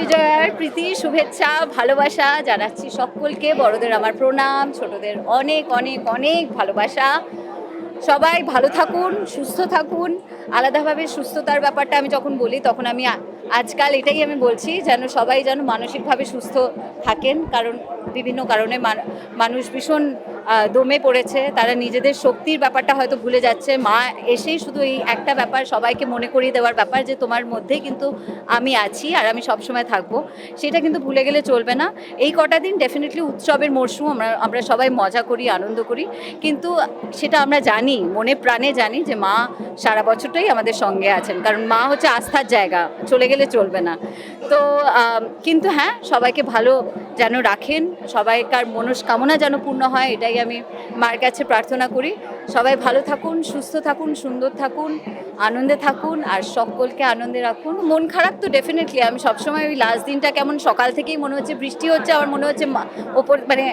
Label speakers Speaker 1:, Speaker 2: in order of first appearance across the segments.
Speaker 1: বিজয়ার প্রীতি, শুভেচ্ছা, ভালোবাসা জানাচ্ছি সকলকে। বড়দের আমার প্রণাম, ছোটদের অনেক অনেক অনেক ভালোবাসা। সবাই ভালো থাকুন, সুস্থ থাকুন। আলাদাভাবে সুস্থতার ব্যাপারটা আমি যখন বলি, তখন আমি আজকাল এটাই আমি বলছি, যেন সবাই যেন মানসিকভাবে সুস্থ থাকেন। কারণ বিভিন্ন কারণে মান- মানুষ ভীষণ দমে পড়েছে। তারা নিজেদের শক্তির ব্যাপারটা হয়তো ভুলে যাচ্ছে। মা এসেই শুধু এই একটা ব্যাপার সবাইকে মনে করিয়ে দেওয়ার ব্যাপার যে, তোমার মধ্যেই কিন্তু আমি আছি আর আমি সবসময় থাকব। সেটা কিন্তু ভুলে গেলে চলবে না। এই কটা দিন ডেফিনেটলি উৎসবের মরশুম, আমরা আমরা সবাই মজা করি, আনন্দ করি। কিন্তু সেটা আমরা জানি, মনে প্রাণে জানি যে, মা সারা বছরটাই আমাদের সঙ্গে আছেন। কারণ মা হচ্ছে আস্থার জায়গা, চলে গেলে চলবে না। তো কিন্তু হ্যাঁ সবাইকে ভালো যেন রাখেন, সবাইকার মনস্কামনা যেন পূর্ণ হয়, এটাই আমি মার কাছে প্রার্থনা করি। সবাই ভালো থাকুন, সুস্থ থাকুন, সুন্দর থাকুন, আনন্দে থাকুন, আর সকলকে আনন্দে রাখুন। মন খারাপ তো ডেফিনেটলি আমি সবসময় ওই লাস্ট দিনটা কেমন সকাল থেকেই মনে হচ্ছে বৃষ্টি হচ্ছে আমার মনে হচ্ছে ওপর মানে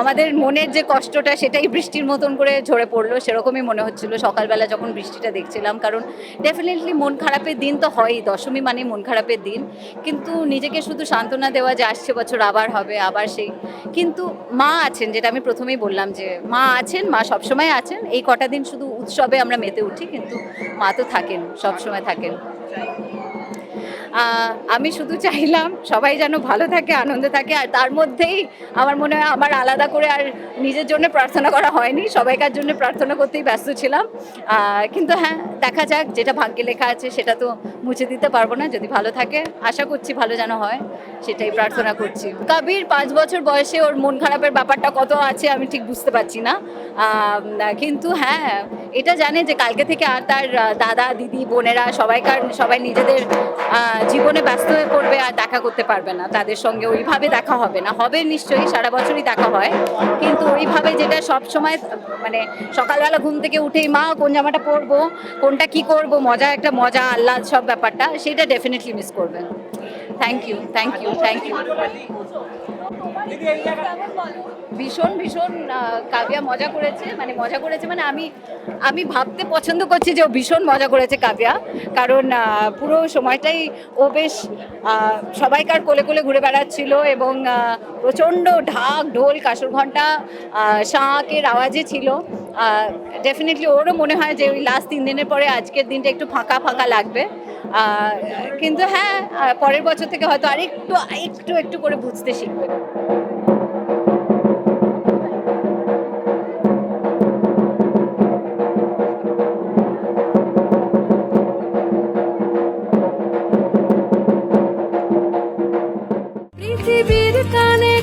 Speaker 1: আমাদের মনের যে কষ্টটা, সেটাই বৃষ্টির মতন করে ঝরে পড়ল, সেরকমই মনে হচ্ছিল সকালবেলা যখন বৃষ্টিটা দেখছিলাম। কারণ ডেফিনেটলি মন খারাপের দিন তো হয়ই, দশমী মানে মন খারাপের দিন। কিন্তু নিজেকে শুধু সান্ত্বনা দেওয়া যে আসছে বছর আবার হবে আবার সেই। কিন্তু মা আছেন, যেটা আমি প্রথমেই বললাম যে মা আছেন, মা সবসময় আছেন। এই কটা দিন শুধু উৎসবে আমরা মেতে উঠি, কিন্তু মা তো থাকেন, সবসময় থাকেন। আমি শুধু চাইলাম সবাই যেন ভালো থাকে, আনন্দে থাকে, আর তার মধ্যেই আমার মনে হয় আমার আলাদা করে আর নিজের জন্য প্রার্থনা করা হয়নি, সবাইকার জন্য প্রার্থনা করতেই ব্যস্ত ছিলাম। কিন্তু হ্যাঁ দেখা যাক, যেটা ভাগ্যে লেখা আছে সেটা তো মুছে দিতে পারব না, যদি ভালো থাকে, আশা করছি ভালো যেন হয়, সেটাই প্রার্থনা করছি। কবির পাঁচ বছর বয়সে ওর মন খারাপের ব্যাপারটা কত আছে আমি ঠিক বুঝতে পারছি না কিন্তু হ্যাঁ এটা জানে যে কালকে থেকে আর তার দাদা, দিদি, বোনেরা সবাইকার, সবাই নিজেদের জীবনে ব্যস্ত হয়ে পড়বে আর দেখা করতে পারবে না। তাদের সঙ্গে ওইভাবে দেখা হবে না। হবে নিশ্চয়ই, সারা বছরই দেখা হয়। কিন্তু ওইভাবে যেটা সব সময় মানে সকালবেলা ঘুম থেকে উঠেই, মা, কোন জামাটা পরবো? কোনটা কি করব? মজা একটা মজা, আহ্লাদ, সব ব্যাপারটা, সেটা ডেফিনেটলি মিস করবেন। Thank you thank you thank you ভীষণ ভীষণ কাবিয়া মজা করেছে মানে মজা করেছে মানে আমি আমি ভাবতে পছন্দ করছি যে ও ভীষণ মজা করেছে কাবিয়া। কারণ পুরো সময়টাই ও বেশ সবাইকার কোলে কোলে ঘুরে বেড়াচ্ছিল এবং প্রচণ্ড ঢাক ঢোল কাসর আহ, শাঁকের আওয়াজে ছিল। ডেফিনেটলি ওরও মনে হয় যে ওই লাস্ট তিন দিনের পরে আজকের দিনটা একটু ফাঁকা ফাঁকা লাগবে। কিন্তু হ্যাঁ পরের বছর থেকে হয়তো আরেকটু একটু একটু করে বুঝতে শিখবে।
Speaker 2: পৃথিবীর কানে